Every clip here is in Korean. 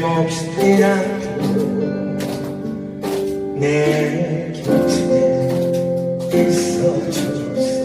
몹시라도 내 곁에 있어줘서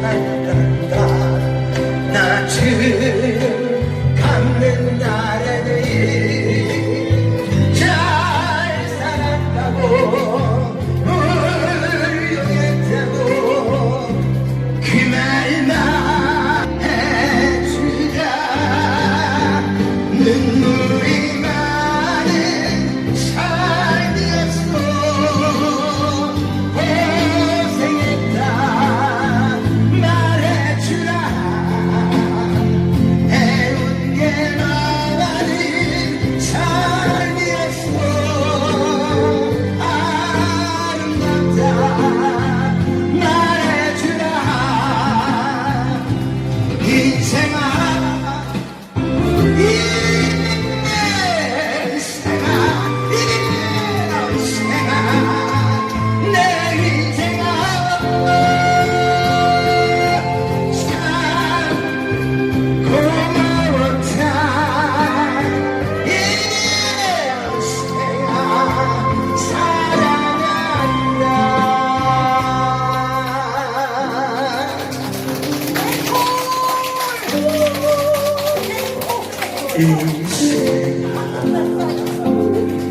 life.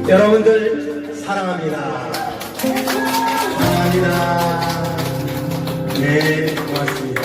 여러분들 사랑합니다. 사랑합니다. 네, 고맙습니다.